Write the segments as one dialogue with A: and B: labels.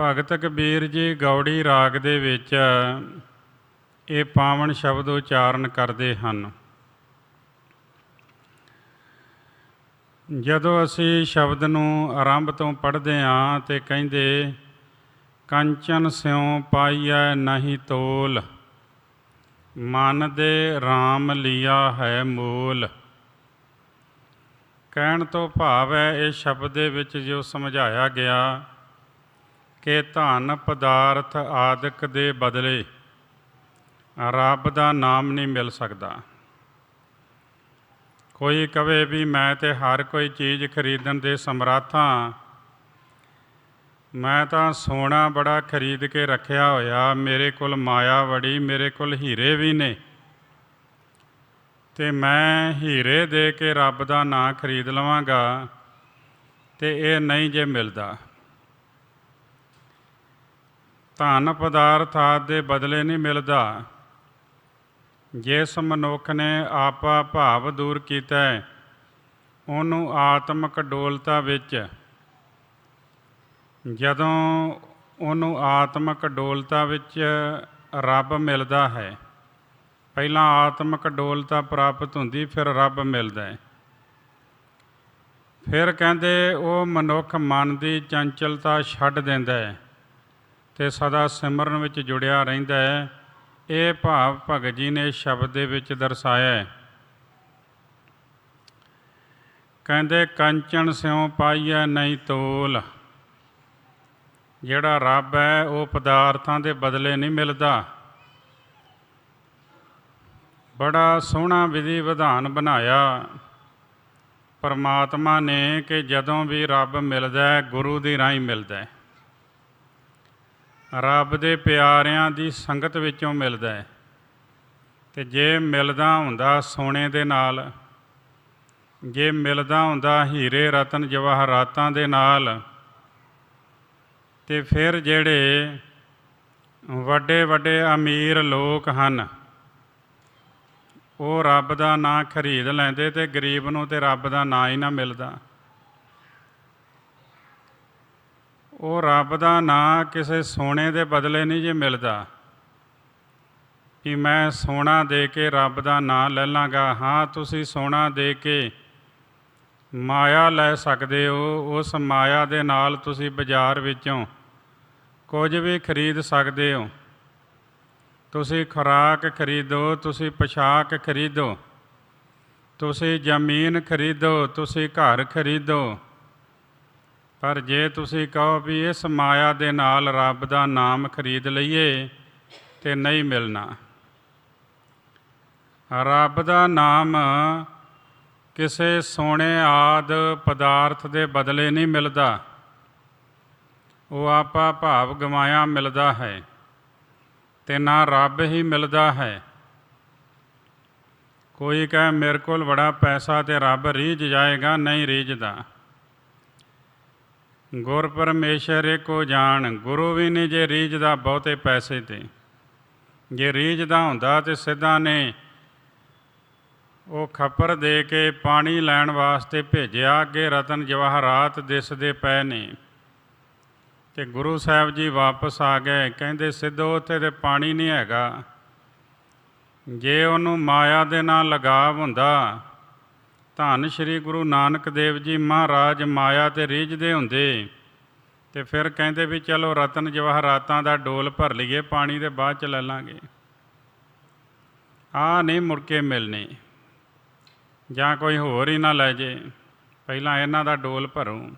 A: ਭਗਤ ਕਬੀਰ ਜੀ ਗੌੜੀ ਰਾਗ ਦੇ ਵਿੱਚ ਇਹ ਪਾਵਨ ਸ਼ਬਦ ਉਚਾਰਨ ਕਰਦੇ ਹਨ। ਜਦੋਂ ਅਸੀਂ ਸ਼ਬਦ ਨੂੰ ਆਰੰਭ ਤੋਂ ਪੜ੍ਹਦੇ ਹਾਂ ਤੇ ਕਹਿੰਦੇ, ਕੰਚਨ ਸਿਉ ਪਾਈਐ ਨਹੀਂ ਤੋਲ, ਮਨ ਦੇ RAM ਲਿਆ ਹੈ ਮੂਲ। ਕਹਿਣ ਤੋਂ ਭਾਵ ਹੈ ਇਹ ਸ਼ਬਦ ਦੇ ਵਿੱਚ ਜੋ ਸਮਝਾਇਆ ਗਿਆ ਕਿ ਧਨ ਪਦਾਰਥ ਆਦਿਕ ਦੇ ਬਦਲੇ ਰੱਬ ਦਾ ਨਾਮ ਨਹੀਂ ਮਿਲ ਸਕਦਾ। ਕੋਈ ਕਵੇ ਵੀ ਮੈਂ ਤੇ ਹਰ ਕੋਈ ਚੀਜ਼ ਖਰੀਦਣ ਦੇ ਸਮਰੱਥ ਹਾਂ। ਮੈਂ ਤਾਂ ਸੋਨਾ ਬੜਾ ਖਰੀਦ ਕੇ ਰੱਖਿਆ ਹੋਇਆ, ਮੇਰੇ ਕੋਲ ਮਾਇਆ ਬੜੀ ਮੇਰੇ ਕੋਲ ਹੀਰੇ ਵੀ ਨੇ। ਤੇ ਮੈਂ ਹੀਰੇ ਦੇ ਕੇ ਰੱਬ ਦਾ ਨਾਂ ਖਰੀਦ ਲਵਾਂਗਾ ਤੇ ਇਹ ਨਹੀਂ ਜੇ ਮਿਲਦਾ। ਧਨ ਪਦਾਰਥ ਆਦਿ ਦੇ ਬਦਲੇ ਨਹੀਂ ਮਿਲਦਾ। ਜਿਸ ਮਨੁੱਖ ਨੇ ਆਪਾ ਭਾਵ ਦੂਰ ਕੀਤਾ ਹੈ, ਉਹਨੂੰ ਆਤਮਕ ਡੋਲਤਾ ਵਿੱਚ। ਜਦੋਂ ਉਹਨੂੰ ਆਤਮਕ ਡੋਲਤਾ ਵਿੱਚ ਰੱਬ ਮਿਲਦਾ ਹੈ ਪਹਿਲਾਂ ਆਤਮਕ ਡੋਲਤਾ ਪ੍ਰਾਪਤ ਹੁੰਦੀ ਫਿਰ ਰੱਬ ਮਿਲਦਾ ਹੈ। ਫਿਰ ਕਹਿੰਦੇ ਉਹ ਮਨੁੱਖ ਮਨ ਦੀ ਚੰਚਲਤਾ ਛੱਡ ਦਿੰਦਾ ਹੈ। ਤੇ ਸਦਾ ਸਿਮਰਨ ਵਿੱਚ ਜੁੜਿਆ ਰਹਿੰਦਾ ਹੈ। ਇਹ ਭਾਵ ਭਗਤ ਜੀ ਨੇ ਸ਼ਬਦ ਦੇ ਵਿੱਚ ਦਰਸਾਇਆ ਹੈ। ਕਹਿੰਦੇ, ਕੰਚਨ ਸਿਉ ਪਾਈਐ ਨਹੀਂ ਤੋਲ। ਜਿਹੜਾ ਰੱਬ ਹੈ, ਉਹ ਪਦਾਰਥਾਂ ਦੇ ਬਦਲੇ ਨਹੀਂ ਮਿਲਦਾ। ਬੜਾ ਸੋਹਣਾ ਵਿਧੀ ਵਿਧਾਨ ਬਣਾਇਆ। ਪਰਮਾਤਮਾ ਨੇ ਕਿ ਜਦੋਂ ਵੀ ਰੱਬ ਮਿਲਦਾ ਹੈ, ਗੁਰੂ ਦੀ ਰਾਹੀਂ ਮਿਲਦਾ ਹੈ। ਰੱਬ ਦੇ ਪਿਆਰਿਆਂ ਦੀ ਸੰਗਤ ਵਿੱਚੋਂ ਮਿਲਦਾ ਹੈ। ਤੇ ਜੇ ਮਿਲਦਾ ਹੁੰਦਾ ਸੋਨੇ ਦੇ ਨਾਲ, ਜੇ ਮਿਲਦਾ ਹੁੰਦਾ ਹੀਰੇ ਰਤਨ ਜਵਾਹਰਾਤਾਂ ਦੇ ਨਾਲ, ਤੇ ਫਿਰ ਜਿਹੜੇ ਵੱਡੇ ਵੱਡੇ ਅਮੀਰ ਲੋਕ ਹਨ, ਉਹ ਰੱਬ ਦਾ ਨਾਂ ਖਰੀਦ ਲੈਂਦੇ ਤੇ ਗਰੀਬ ਨੂੰ ਤੇ ਰੱਬ ਦਾ ਨਾਂ ਹੀ ਨਾ ਮਿਲਦਾ। ਉਹ ਰੱਬ ਦਾ ਨਾਂ ਕਿਸੇ ਸੋਨੇ ਦੇ ਬਦਲੇ ਨਹੀਂ ਜੇ ਮਿਲਦਾ। ਕਿ ਮੈਂ ਸੋਨਾ ਦੇ ਕੇ ਰੱਬ ਦਾ ਨਾਂ ਲੈ ਲਾਂਗਾ। ਹਾਂ, ਤੁਸੀਂ ਸੋਨਾ ਦੇ ਕੇ ਮਾਇਆ ਲੈ ਸਕਦੇ ਹੋ। ਉਸ ਮਾਇਆ ਦੇ ਨਾਲ ਤੁਸੀਂ ਬਾਜ਼ਾਰ ਵਿੱਚੋਂ ਕੁਝ ਵੀ ਖਰੀਦ ਸਕਦੇ ਹੋ। ਤੁਸੀਂ ਖੁਰਾਕ ਖਰੀਦੋ, ਤੁਸੀਂ ਪੋਸ਼ਾਕ ਖਰੀਦੋ, ਤੁਸੀਂ ਜ਼ਮੀਨ ਖਰੀਦੋ, ਤੁਸੀਂ ਘਰ ਖਰੀਦੋ। ਪਰ ਜੇ ਤੁਸੀਂ ਕਹੋ ਵੀ ਇਸ ਮਾਇਆ ਦੇ ਨਾਲ ਰੱਬ ਦਾ ਨਾਮ ਖਰੀਦ ਲਈਏ, ਤੇ ਨਹੀਂ ਮਿਲਣਾ। ਰੱਬ ਦਾ ਨਾਮ ਕਿਸੇ ਸੋਨੇ ਆਦ ਪਦਾਰਥ ਦੇ ਬਦਲੇ ਨਹੀਂ ਮਿਲਦਾ। ਉਹ ਆਪਾ ਭਾਵ ਗਵਾਇਆ ਮਿਲਦਾ ਹੈ, ਤੇ ਨਾ ਰੱਬ ਹੀ ਮਿਲਦਾ ਹੈ। ਕੋਈ ਕਹੇ, ਮੇਰੇ ਕੋਲ ਬੜਾ ਪੈਸਾ ਤੇ ਰੱਬ ਰੀਝ ਜਾਏਗਾ, ਨਹੀਂ ਰੀਝਦਾ। ਗੁਰ ਪਰਮੇਸ਼ਰ ਏਕੋ ਜਾਣ, ਗੁਰੂ ਵੀ ਨਹੀਂ ਜੇ ਰੀਝਦਾ ਬਹੁਤੇ ਪੈਸੇ ਤੇ। ਜੇ ਰੀਝ ਦਾ ਹੁੰਦਾ ਤੇ ਸਿੱਧਾ ਨੇ ਉਹ ਖੱਪਰ ਦੇ ਕੇ ਪਾਣੀ ਲੈਣ ਵਾਸਤੇ ਭੇਜਿਆ, ਅੱਗੇ ਰਤਨ ਜਵਾਹਰਾਤ ਦਿਸਦੇ ਪਏ ਨੇ। ਤੇ ਗੁਰੂ ਸਾਹਿਬ ਜੀ ਵਾਪਸ ਆ ਗਏ, ਕਹਿੰਦੇ ਸਿੱਧੋ ਉੱਥੇ ਤੇ ਪਾਣੀ ਨਹੀਂ ਹੈਗਾ। ਜੇ ਉਹਨੂੰ ਮਾਇਆ ਦੇ ਨਾਲ ਲਗਾਵ ਹੁੰਦਾ ਧੰਨ ਸ਼੍ਰੀ ਗੁਰੂ ਨਾਨਕ ਦੇਵ ਜੀ ਮਹਾਰਾਜ ਮਾਇਆ ਤੇ ਰੀਝਦੇ ਹੁੰਦੇ। ਤੇ ਫਿਰ ਕਹਿੰਦੇ ਵੀ ਚਲੋ ਰਤਨ ਜਵਾਹਰਾਤਾਂ ਦਾ ਡੋਲ ਭਰ ਲਈਏ, ਪਾਣੀ ਦੇ ਬਾਅਦ ਚ ਲੈ ਲਾਂਗੇ। ਆ ਨਹੀਂ ਮੁੜ ਕੇ ਮਿਲਨੇ ਜਾਂ ਕੋਈ ਹੋਰ ਹੀ ਨਾ ਲੈ ਜੇ, ਪਹਿਲਾਂ ਇਹਨਾਂ ਦਾ ਡੋਲ ਭਰੋ।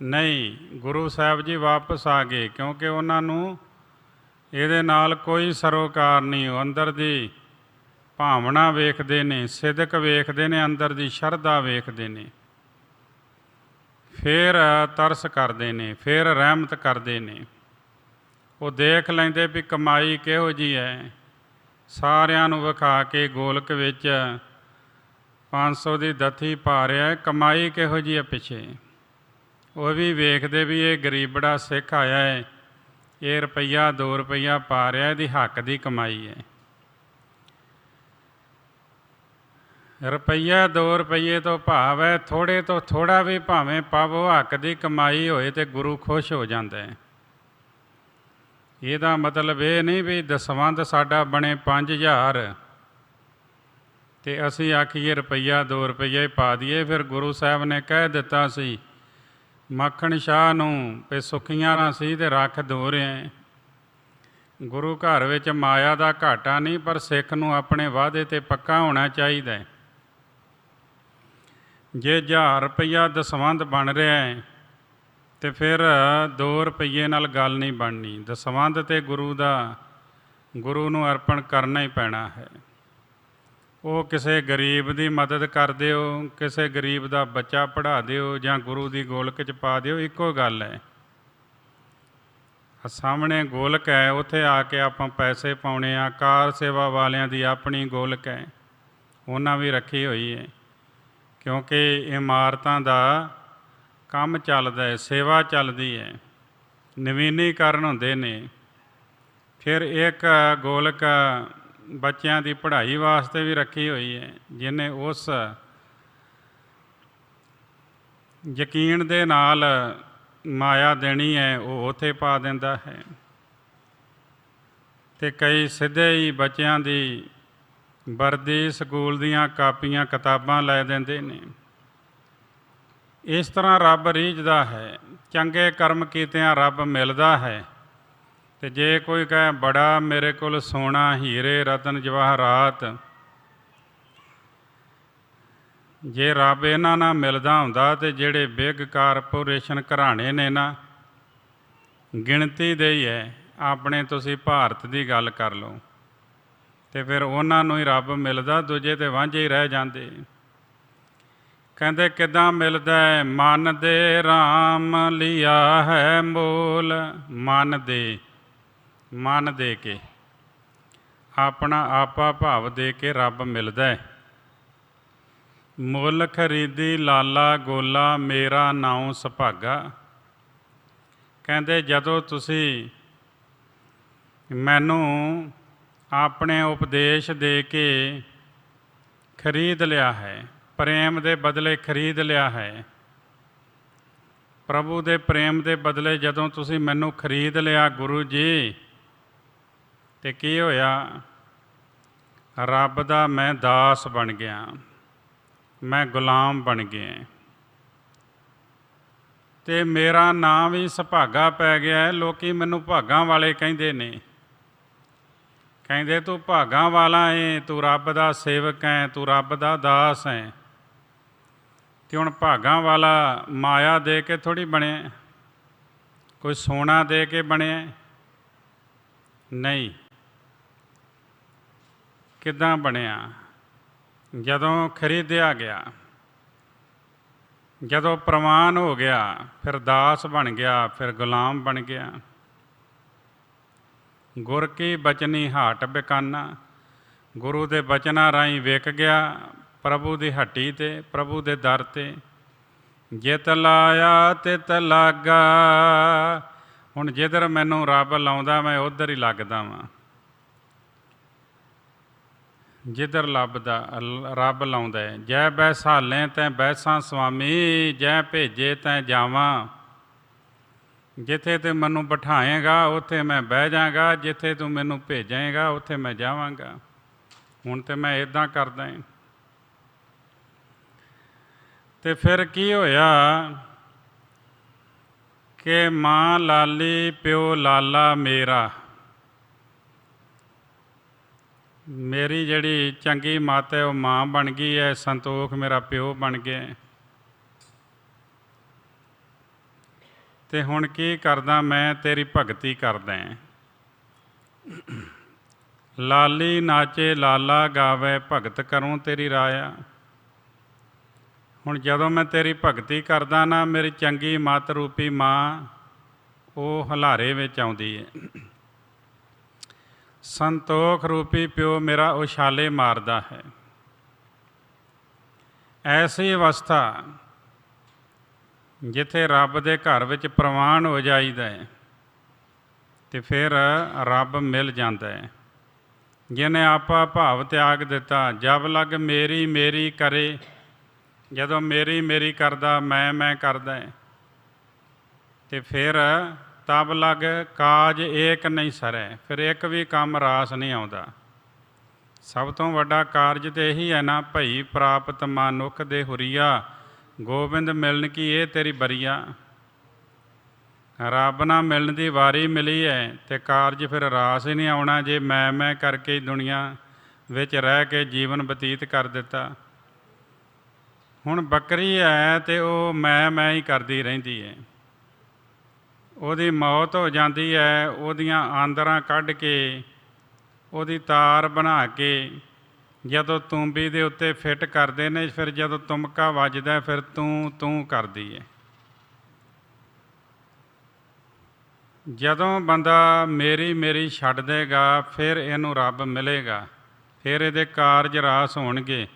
A: ਨਹੀਂ, ਗੁਰੂ ਸਾਹਿਬ ਜੀ ਵਾਪਸ ਆ ਗਏ, ਕਿਉਂਕਿ ਉਹਨਾਂ ਨੂੰ ਇਹਦੇ ਨਾਲ ਕੋਈ ਸਰੋਕਾਰ ਨਹੀਂ, ਉਹ ਅੰਦਰ ਦੀ ਭਾਵਨਾ ਵੇਖਦੇ ਨੇ, ਸਿਦਕ ਵੇਖਦੇ ਨੇ, ਅੰਦਰ ਦੀ ਸ਼ਰਧਾ ਵੇਖਦੇ ਨੇ। ਫਿਰ ਤਰਸ ਕਰਦੇ ਨੇ, ਫਿਰ ਰਹਿਮਤ ਕਰਦੇ ਨੇ। ਉਹ ਦੇਖ ਲੈਂਦੇ ਵੀ ਕਮਾਈ ਕਿਹੋ ਜੀ ਹੈ। ਸਾਰਿਆਂ ਨੂੰ ਵਿਖਾ ਕੇ ਗੋਲਕ ਵਿੱਚ 500 ਦੀ ਦਥੀ ਪਾ ਰਿਹਾ ਕਮਾਈ ਕਿਹੋ ਜੀ ਹੈ ਪਿੱਛੇ? ਉਹ ਵੀ ਵੇਖਦੇ ਵੀ ਇਹ ਗਰੀਬੜਾ ਸਿੱਖ ਆਇਆ ਹੈ, ਇਹ ਰੁਪਈਆ 2 ਰੁਪਈਆ ਪਾ ਰਿਹਾ ਇਹਦੀ ਹੱਕ ਦੀ ਕਮਾਈ ਹੈ। ਰੁਪਈਆ 2 ਰੁਪਈਏ ਤੋਂ ਭਾਵ ਹੈ, ਥੋੜੇ ਤੋਂ ਥੋੜਾ ਵੀ ਭਾਵੇਂ ਪਾਵੋ, ਹੱਕ ਦੀ ਕਮਾਈ ਹੋਏ ਤੇ ਗੁਰੂ ਖੁਸ਼ ਹੋ ਜਾਂਦਾ ਹੈ। ਇਹਦਾ ਮਤਲਬ ਇਹ ਨਹੀਂ ਵੀ ਦਸਵੰਧ ਸਾਡਾ ਬਣੇ 5000 ਤੇ ਅਸੀਂ ਆਖੀਏ ਰੁਪਈਆ 2 ਰੁਪਈਏ ਪਾ ਦਈਏ। ਫਿਰ ਗੁਰੂ ਸਾਹਿਬ ਨੇ ਕਹਿ ਦਿੱਤਾ ਸੀ, ਮੱਖਣ ਸ਼ਾਹ ਨੂੰ ਵੀ ਸੁਖੀਆਂ ਨਾ ਸੀ ਤੇ ਰੱਖ ਦੋ ਰਿਆਂ। ਗੁਰੂ ਘਰ ਵਿੱਚ ਮਾਇਆ ਦਾ ਘਾਟਾ ਨਹੀਂ, ਪਰ ਸਿੱਖ ਨੂੰ ਆਪਣੇ ਵਾਅਦੇ ਤੇ ਪੱਕਾ ਹੋਣਾ ਚਾਹੀਦਾ ਹੈ। ਜੇ 1000 ਰੁਪਈਆ ਦਸਵੰਧ ਬਣ ਰਿਹਾ ਹੈ, ਤੇ ਫਿਰ 2 ਰੁਪਈਏ ਨਾਲ ਗੱਲ ਨਹੀਂ ਬਣਨੀ। ਦਸਵੰਧ ਤੇ ਗੁਰੂ ਦਾ, ਗੁਰੂ ਨੂੰ ਅਰਪਣ ਕਰਨਾ ਹੀ ਪੈਣਾ ਹੈ। ਉਹ ਕਿਸੇ ਗਰੀਬ ਦੀ ਮਦਦ ਕਰ ਦਿਓ, ਕਿਸੇ ਗਰੀਬ ਦਾ ਬੱਚਾ ਪੜ੍ਹਾ ਦਿਓ ਜਾਂ ਗੁਰੂ ਦੀ ਗੋਲਕ ਚ ਪਾ ਦਿਓ, ਇੱਕੋ ਗੱਲ ਹੈ। ਸਾਹਮਣੇ ਗੋਲਕ ਹੈ, ਉੱਥੇ ਆ ਕੇ ਆਪਾਂ ਪੈਸੇ ਪਾਉਣੇ ਆ, ਕਾਰ ਸੇਵਾ ਵਾਲਿਆਂ ਦੀ ਆਪਣੀ ਗੋਲਕ ਹੈ। ਉਹਨਾਂ ਵੀ ਰੱਖੀ ਹੋਈ ਹੈ। ਕਿਉਂਕਿ ਇਮਾਰਤਾਂ ਦਾ ਕੰਮ ਚੱਲਦਾ ਹੈ, ਸੇਵਾ ਚੱਲਦੀ ਹੈ, ਨਵੀਨੀਕਰਨ ਹੁੰਦੇ ਨੇ। ਫਿਰ ਇੱਕ ਗੋਲਕ ਬੱਚਿਆਂ ਦੀ ਪੜ੍ਹਾਈ ਵਾਸਤੇ ਵੀ ਰੱਖੀ ਹੋਈ ਹੈ, ਜਿਹਨੇ ਉਸ ਯਕੀਨ ਦੇ ਨਾਲ ਮਾਇਆ ਦੇਣੀ ਹੈ, ਉਹ ਉਥੇ ਪਾ ਦਿੰਦਾ ਹੈ। ਤੇ ਕਈ ਸਿੱਧੇ ਹੀ ਬੱਚਿਆਂ ਦੀ ਵਰਦੀ ਸਕੂਲ ਦੀਆਂ ਕਾਪੀਆਂ ਕਿਤਾਬਾਂ ਲੈ ਦਿੰਦੇ ਨੇ। ਇਸ ਤਰ੍ਹਾਂ ਰੱਬ ਰੀਝਦਾ ਹੈ, ਚੰਗੇ ਕਰਮ ਕੀਤਿਆਂ ਰੱਬ ਮਿਲਦਾ ਹੈ। ਤੇ ਜੇ ਕੋਈ ਕਹੇ, ਬੜਾ ਮੇਰੇ ਕੋਲ ਸੋਨਾ ਹੀਰੇ ਰਤਨ ਜਵਾਹਰਾਤ ਜੇ ਰੱਬ ਇਹਨਾਂ ਨਾਲ ਮਿਲਦਾ ਹੁੰਦਾ ਤੇ ਜਿਹੜੇ ਬਿਗ ਕਾਰਪੋਰੇਸ਼ਨ ਘਰਾਣੇ ਨੇ ਨਾ, ਗਿਣਤੀ ਦੇ ਹੀ ਹੈ, ਆਪਣੇ ਤੁਸੀਂ ਭਾਰਤ ਦੀ ਗੱਲ ਕਰ ਲਓ। ਤੇ ਫਿਰ ਉਹਨਾਂ ਨੂੰ ਹੀ ਰੱਬ ਮਿਲਦਾ, ਦੂਜੇ ਤੇ ਵਾਂਝੇ ਹੀ ਰਹਿ ਜਾਂਦੇ। ਕਹਿੰਦੇ, ਕਿਦਾਂ ਮਿਲਦਾ ਹੈ ਮਨ ਦੇ RAM ਲਿਆ ਹੈ ਮੋਲ। ਮਨ ਦੇ ਮਨ ਦੇ ਕੇ। ਆਪਣਾ ਆਪਾ ਭਾਵ ਦੇ ਕੇ ਰੱਬ ਮਿਲਦਾ ਹੈ ਮੁੱਲ ਖਰੀਦੀ, ਲਾਲਾ ਗੋਲਾ, ਮੇਰਾ ਨਾਉ ਸੁਭਾਗਾ। ਕਹਿੰਦੇ, ਜਦੋਂ ਤੁਸੀਂ ਮੈਨੂੰ ਆਪਣੇ ਉਪਦੇਸ਼ ਦੇ ਕੇ ਖਰੀਦ ਲਿਆ ਹੈ। ਪ੍ਰੇਮ ਦੇ ਬਦਲੇ ਖਰੀਦ ਲਿਆ ਹੈ। ਪ੍ਰਭੂ ਦੇ ਪ੍ਰੇਮ ਦੇ ਬਦਲੇ ਜਦੋਂ ਤੁਸੀਂ ਮੈਨੂੰ ਖਰੀਦ ਲਿਆ ਗੁਰੂ ਜੀ, ਤੇ ਕੀ ਹੋਇਆ? ਰੱਬ ਦਾ ਮੈਂ ਦਾਸ ਬਣ ਗਿਆ। ਮੈਂ ਗੁਲਾਮ ਬਣ ਗਿਆ। ਤੇ ਮੇਰਾ ਨਾਂ ਵੀ ਸੁਭਾਗਾ ਪੈ ਗਿਆ ਹੈ। ਲੋਕੀ ਮੈਨੂੰ ਭਾਗਾਂ ਵਾਲੇ ਕਹਿੰਦੇ ਨੇ। ਕਹਿੰਦੇ ਤੂੰ ਭਾਗਾਂ ਵਾਲਾ ਏ, ਤੂੰ ਰੱਬ ਦਾ ਸੇਵਕ ਹੈ ਤੂੰ ਰੱਬ ਦਾ ਦਾਸ ਹੈ ਤੇ ਹੁਣ ਭਾਗਾਂ ਵਾਲਾ ਮਾਇਆ ਦੇ ਕੇ ਥੋੜੀ ਬਣਿਆ ਕੋਈ ਸੋਨਾ ਦੇ ਕੇ ਬਣਿਆ ਨਹੀਂ। ਕਿਦਾਂ ਬਣਿਆ? ਜਦੋਂ ਖਰੀਦਿਆ ਗਿਆ, ਜਦੋਂ ਪ੍ਰਮਾਣ ਹੋ ਗਿਆ, ਫਿਰ ਦਾਸ ਬਣ ਗਿਆ, ਫਿਰ ਗੁਲਾਮ ਬਣ ਗਿਆ। ਗੁਰ ਕੀ ਬਚਨੀ ਹਾਟ ਬਿਕਾਨਾ? ਗੁਰੂ ਦੇ ਬਚਨਾਂ ਰਾਹੀਂ ਵਿਕ ਗਿਆ ਪ੍ਰਭੂ ਦੀ ਹੱਟੀ ਤੇ, ਪ੍ਰਭੂ ਦੇ ਦਰ ਤੇ। ਜਿਤ ਲਾਇਆ ਤਿਤ ਲਾਗਾ। ਹੁਣ ਜਿੱਧਰ ਮੈਨੂੰ ਰੱਬ ਲਾਉਂਦਾ, ਮੈਂ ਉਧਰ ਹੀ ਲੱਗਦਾ ਵਾਂ। ਜਿੱਧਰ ਲੱਭਦਾ, ਰੱਬ ਲਾਉਂਦਾ ਜੈ ਬੈਸਾਲੇ ਤੈ ਬੈਸਾਂ ਸੁਆਮੀ ਜੈ ਭੇਜੇ ਤੈ ਜਾਵਾਂ। ਜਿੱਥੇ ਤੇ ਮੈਨੂੰ ਬਿਠਾਏਗਾ, ਉੱਥੇ ਮੈਂ ਬਹਿ ਜਾਵਾਂਗਾ ਜਿੱਥੇ ਤੂੰ ਮੈਨੂੰ ਭੇਜੇਗਾ, ਉੱਥੇ ਮੈਂ ਜਾਵਾਂਗਾ। ਹੁਣ ਤੇ ਮੈਂ ਇਦਾਂ ਕਰਦਾ ਹਾਂ ਤੇ ਫਿਰ ਕੀ ਹੋਇਆ ਕਿ ਮਾਂ ਲਾਲੀ, ਪਿਓ ਲਾਲਾ ਮੇਰਾ, ਮੇਰੀ ਜਿਹੜੀ ਚੰਗੀ ਮੱਤ ਹੈ, ਉਹ ਮਾਂ ਬਣ ਗਈ ਹੈ, ਸੰਤੋਖ ਮੇਰਾ ਪਿਓ ਬਣ ਗਿਆ ਤੇ ਹੁਣ ਕੀ ਕਰਦਾ ਮੈਂ ਤੇਰੀ ਭਗਤੀ ਕਰਦਾ ਲਾਲੀ ਨਾਚੇ ਲਾਲਾ ਗਾਵੇ, ਭਗਤ ਕਰੂੰ ਤੇਰੀ ਰਾਇਆ। ਹੁਣ ਜਦੋਂ ਮੈਂ ਤੇਰੀ ਭਗਤੀ ਕਰਦਾ ਨਾ, ਮੇਰੀ ਚੰਗੀ ਮੱਤ ਰੂਪੀ ਮਾਂ ਉਹ ਹਲਾਰੇ ਵਿੱਚ ਆਉਂਦੀ ਹੈ ਸੰਤੋਖ ਰੂਪੀ ਪਿਓ ਮੇਰਾ ਉਛਾਲੇ ਮਾਰਦਾ ਹੈ। ਐਸੀ ਅਵਸਥਾ ਜਿੱਥੇ ਰੱਬ ਦੇ ਘਰ ਵਿੱਚ ਪ੍ਰਵਾਨ ਹੋ ਜਾਈਦਾ ਹੈ ਤੇ ਫਿਰ ਰੱਬ ਮਿਲ ਜਾਂਦਾ ਹੈ। ਜਿਹਨੇ ਆਪਾ ਭਾਵ ਤਿਆਗ ਦਿੱਤਾ ਜਬ ਲਗ ਮੇਰੀ ਮੇਰੀ ਕਰੇ ਜਦੋਂ ਮੇਰੀ ਮੇਰੀ ਕਰਦਾ ਮੈਂ ਮੈਂ ਕਰਦਾ ਹੈ, ਤੇ ਫਿਰ ਤਬ ਲਗ ਕਾਜ ਏਕ ਨਹੀਂ ਸਰੈ ਫਿਰ ਇੱਕ ਵੀ ਕੰਮ ਰਾਸ ਨਹੀਂ ਆਉਂਦਾ। ਸਭ ਤੋਂ ਵੱਡਾ ਕਾਰਜ ਤੇ ਇਹੀ ਹੈ ਨਾ ਭਈ ਪ੍ਰਾਪਤ ਮਨੁੱਖ ਦੇ ਹੁਰੀਆ ਗੋਬਿੰਦ ਮਿਲਣ ਕੀ ਇਹ ਤੇਰੀ ਬਰੀਆ? ਰੱਬ ਨਾਲ ਮਿਲਣ ਦੀ ਵਾਰੀ ਮਿਲੀ ਹੈ ਤੇ ਕਾਰਜ ਫਿਰ ਰਾਸ ਹੀ ਨਹੀਂ ਆਉਣਾ ਜੇ ਮੈਂ ਮੈਂ ਕਰਕੇ ਦੁਨੀਆ ਵਿੱਚ ਰਹਿ ਕੇ ਜੀਵਨ ਬਤੀਤ ਕਰ ਦਿੱਤਾ। ਹੁਣ ਬੱਕਰੀ ਹੈ ਤੇ ਉਹ ਮੈਂ ਮੈਂ ਹੀ ਕਰਦੀ ਰਹਿੰਦੀ ਹੈ ਉਹਦੀ ਮੌਤ ਹੋ ਜਾਂਦੀ ਹੈ ਉਹਦੀਆਂ ਆਂਦਰਾਂ ਕੱਢ ਕੇ, ਉਹਦੀ ਤਾਰ ਬਣਾ ਕੇ ਜਦੋਂ ਤੂੰਬੀ ਦੇ ਉੱਤੇ ਫਿੱਟ ਕਰਦੇ ਨੇ, ਫਿਰ ਜਦੋਂ ਤੁਮਕਾ ਵੱਜਦਾ, ਫਿਰ ਤੂੰ ਤੂੰ ਕਰਦੀ ਹੈ ਜਦੋਂ ਬੰਦਾ ਮੇਰੀ ਮੇਰੀ ਛੱਡ ਦੇਗਾ, ਫਿਰ ਇਹਨੂੰ ਰੱਬ ਮਿਲੇਗਾ। ਫਿਰ ਇਹਦੇ ਕਾਰਜ ਰਾਸ ਹੋਣਗੇ।